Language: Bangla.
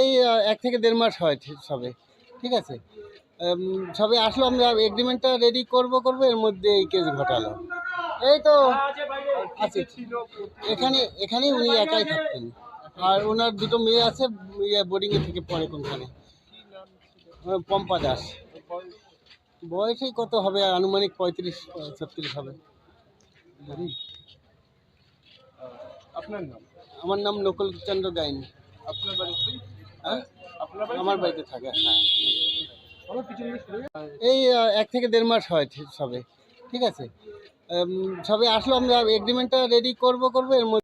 এই এক থেকে দেড় মাস হয় সবে ঠিক আছে? সবে আসলো আমরা এগ্রিমেন্টটা রেডি করব করব এর মধ্যে এই কেস ঘটালো। এই তো আছে এখানে এখানেই উনি একাই থাকতেন। আর ওনার দুটো মেয়ে আছে ইয়ে বোর্ডিংয়ে থেকে পড়ে কোনখানে? পম্পা দাস। বয়সে কত হবে? আনুমানিক পঁয়ত্রিশ ছত্রিশ হবে। আপনার নাম? আমার নাম নকুল চন্দ্র গাইন। আপনার বাড়িতে আমার বাড়িতে থাকে হ্যাঁ। এই এক থেকে দেড় মাস হয় সবে। ঠিক আছে? সবে আসলো আমরা এগ্রিমেন্টটা রেডি করব করব এর মধ্যে